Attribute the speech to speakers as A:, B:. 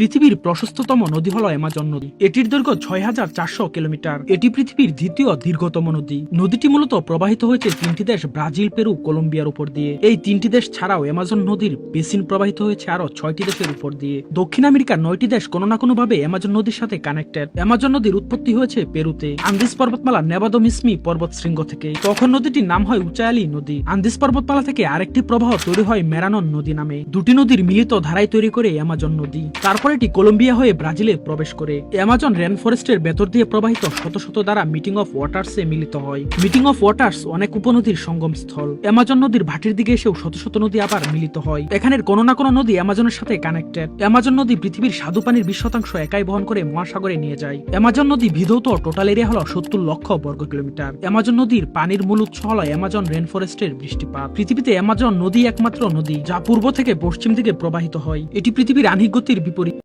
A: পৃথিবীর প্রশস্ততম নদী হল অ্যামাজন নদী। এটির দৈর্ঘ্য ছয় হাজার চারশো কিলোমিটার। এটি পৃথিবীর দ্বিতীয় দীর্ঘতম নদী। নদীটি মূলত প্রবাহিত হয়েছে তিনটি দেশ, ব্রাজিল, পেরু, কলম্বিয়ার উপর দিয়ে। এই তিনটি দেশ ছাড়াও অ্যামাজন নদীর বেসিন প্রবাহিত হয়েছে আরও ছয়টি দেশের উপর দিয়ে। দক্ষিণ আমেরিকার নয়টি দেশ কোনো না কোনো ভাবে অ্যামাজন নদীর সাথে কানেক্টেড অ্যামাজন নদীর উৎপত্তি হয়েছে পেরুতে আন্দিস পর্বতমালা নেবাদো মিসমি পর্বত শৃঙ্গ থেকে। তখন নদীটির নাম হয় উচায়ালি নদী। আন্দিস পর্বতমালা থেকে আরেকটি প্রবাহ তৈরি হয় মেরানন নদী নামে। দুটি নদীর মিলিত ধারায় তৈরি করে অ্যামাজন নদী। তারপর এটি কলম্বিয়া হয়ে ব্রাজিলে প্রবেশ করে। অ্যামাজন রেন ফরেস্টের ভেতর দিয়ে প্রবাহিত শত শত দ্বারা মিটিং অফ ওয়াটার্সে মিলিত হয়। মিটিং অফ ওয়াটার্স অনেক উপনদীর সঙ্গম স্থল অ্যামাজন নদীর ভাটির দিকে এসেও শত শত নদী আবার মিলিত হয়। এখানের কোনো না কোনো নদী অ্যামাজনের সাথে কানেক্টেড অ্যামাজন নদী পৃথিবীর স্বাদু পানির বিশ শতাংশ একাই বহন করে মহাসাগরে নিয়ে যায়। অ্যামাজন নদী বিধৌত টোটাল এরিয়া হলো সত্তর লক্ষ বর্গ কিলোমিটার। অ্যামাজন নদীর পানির মূল উৎস হলো অ্যামাজন রেন ফরেস্টের বৃষ্টিপাত। পৃথিবীতে অ্যামাজন নদী একমাত্র নদী, যা পূর্ব থেকে পশ্চিম দিকে প্রবাহিত হয়। এটি পৃথিবীর আহ্নিক গতির বিপরীত।